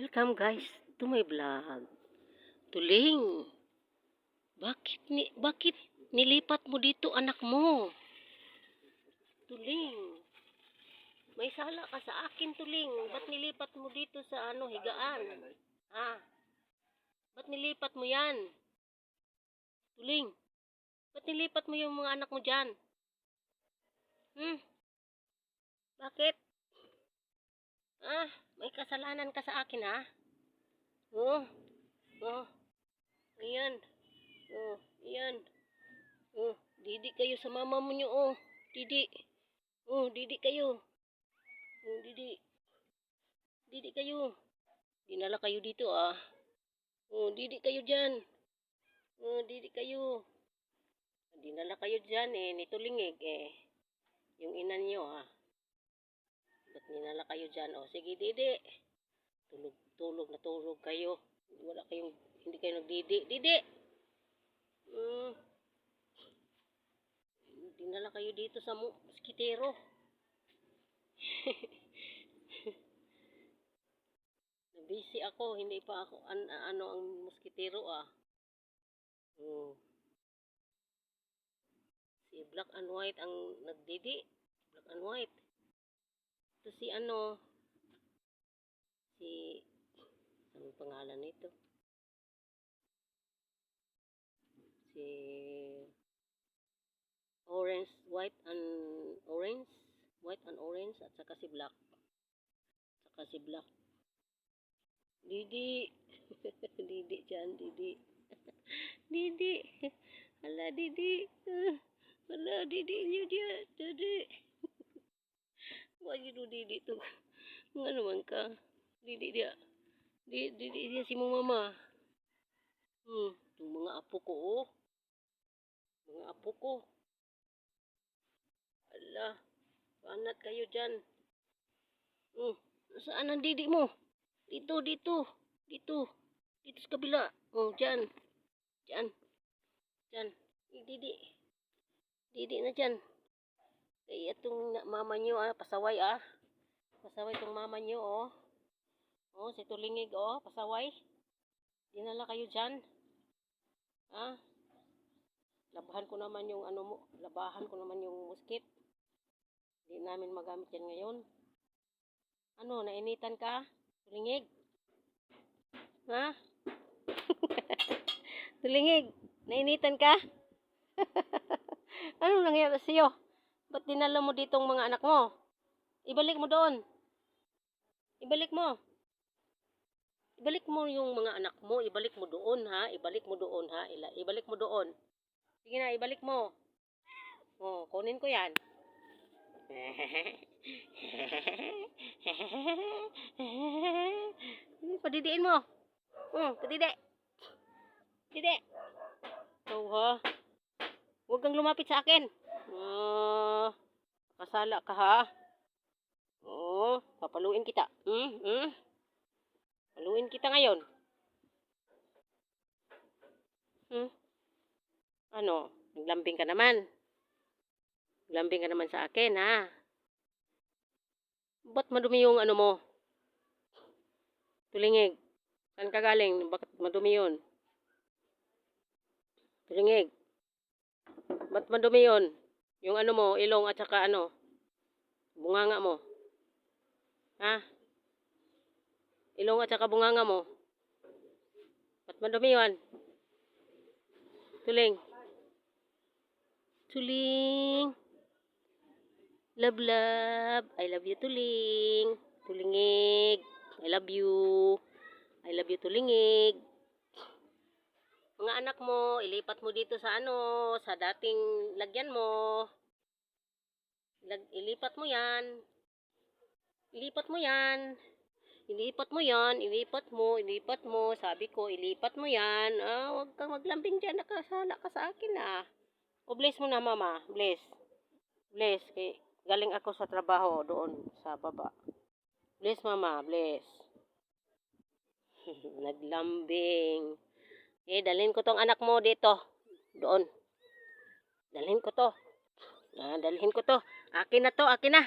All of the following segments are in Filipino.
Welcome guys to my vlog. Tuling, bakit ni bakit nilipat mo dito anak mo? Tuling, may sala ka sa akin tuling. Ba't nilipat mo dito sa ano higaan? Ha? Ba't nilipat mo yan? Tuling, ba't nilipat mo yung mga anak mo dyan? Hmm? Bakit? Ah, may kasalanan ka sa akin ha? Oh, oh, ayan. Oh, ayan. Oh, didi kayo sa mama mo nyo, oh. Didi. Oh, didi kayo. Oh, didi. Didi kayo. Dinala kayo dito, ah. Oh, didi kayo dyan. Oh, didi kayo. Dinala kayo dyan, eh. Nitulingig, eh. Yung ina niyo, ah. Ninala kayo dyan? O, sige, didi. Tulog, tulog na tulog kayo. Wala kayong, hindi kayo nagdidi. Didi! Mm. Dinala kayo dito sa mu- moskitero. Busy ako, hindi pa ako, an, ano ang moskitero ah. Mm. Si Black and White ang nagdidi. Black and White. Ito si ano, si, anong pangalan nito? Si orange, white and orange, white and orange, at saka si black. Saka si black. Didi. Didi dyan, Didi. Didi. Hala, Didi. Hala, Didi nyo dia. Didi. Why you do Didi to? Nga naman ka. Didi dia. Didi, Didi dia si mama. Hmm. Itong mga apo ko, oh. Mga apo ko. Ala. Panat kayo dyan. Hmm. Saan ang Didi mo? Dito, dito. Dito. Dito sa kabila. Oh. Dyan. Dyan. Eh, Didi. Didi na dyan. Kaya itong mama nyo, ah, pasaway, ah. Pasaway itong mama nyo, oh. Oh, si Tulingig, oh, pasaway. Dinala kayo dyan. Ah. Labahan ko naman yung ano mo, labahan ko naman yung muskit. Hindi namin magamit yan ngayon. Ano, nainitan ka? Tulingig? Ha? Tulingig, nainitan ka? Anong nangyari sa'yo? Ba't dinala mo ditong mga anak mo? Ibalik mo doon. Ibalik mo. Ibalik mo yung mga anak mo. Ibalik mo doon, ha? Ibalik mo doon, ha? Ila- Ibalik mo doon. Sige na, ibalik mo. Oh, kunin ko yan. Padidiin mo. Oh, padidi. Didi. Oh, ha? Huwag kang lumapit sa akin. Oh, kasala ka ha. Oo, papaluin kita. Hmm, hmm. Paluin kita ngayon. Hmm. Ano? Naglambing ka naman. Naglambing ka naman sa akin, ha? Ba't madumi yung ano mo? Tulingig. Saan ka galing? Bakit madumi yun? Tulingig. Ba't madumi yun? Yung ano mo, ilong at saka ano? Bunganga mo. Ha? Ilong at saka bunganga mo. Ba't madumi yun? Tuling. Tuling. Love, love. I love you, Tuling. Tulingig. I love you. I love you, Tulingig. Mga anak mo, ilipat mo dito sa ano, sa dating lagyan mo. Lag, ilipat mo yan. Ilipat mo yan. Ilipat mo yan, ilipat mo, ilipat mo. Sabi ko, ilipat mo yan. Ah, huwag kang maglambing dyan, nakasala ka sa akin ah. O bless mo na mama, bless. Bless, kay galing ako sa trabaho doon sa baba. Bless mama, bless. Naglambing. Eh, dalhin ko tong anak mo dito. Doon. Dalhin ko to. Ah, dalhin ko to. Akin na to, akin na.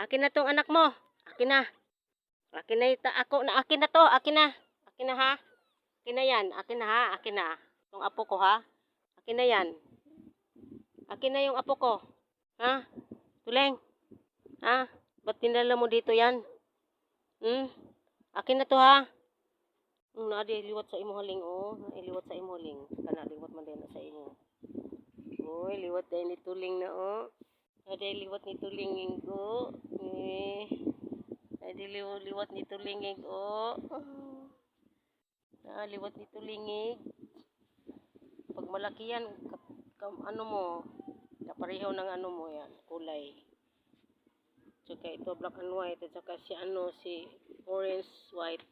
Akin na tong anak mo. Akin na. Akin na ita, ako na, akin na to, akin na. Akin na ha. Akin na yan, akin na ha, akin na. Itong apo ko ha. Akin na yan. Akin na yung apo ko. Ha? Tuleng. Ha? Ba't dinala mo dito yan? Hmm? Akin na to ha. Hmm, na di liwat sa imo haling oh. Liwat sa imo haling. Kana liwat man din sa imo. Oy, liwat din ni tuling na oh. Ada liwat ni tulinging ko. Eh. Ada liwat, liwat ni tulingig oh. Ah, liwat ni tulingig. Pag malaki yan, ka- ka- ano mo, kapareho ng ano mo yan, kulay. Tsaka ito black and white, at saka si ano, si orange white.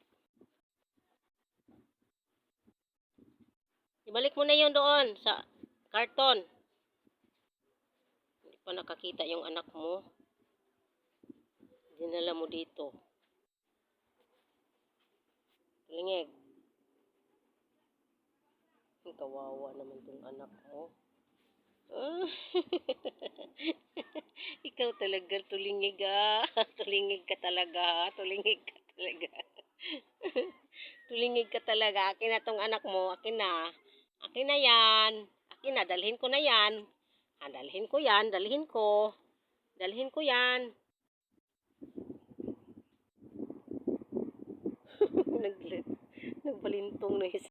Ibalik mo na yun doon sa karton. Hindi pa nakakita yung anak mo. Dinala mo dito. Lingig. Ang kawawa naman tong anak mo. Ah. Ikaw talaga tulingig ah. Tulingig ka talaga. Tulingig ka talaga. tulingig ka talaga. Akin na tong anak mo. Akin na. Akin na yan. Akin na. Dalhin ko na yan. Ah, dalhin ko yan. Dalhin ko. Dalhin ko yan. Nag nagbalintong na isa.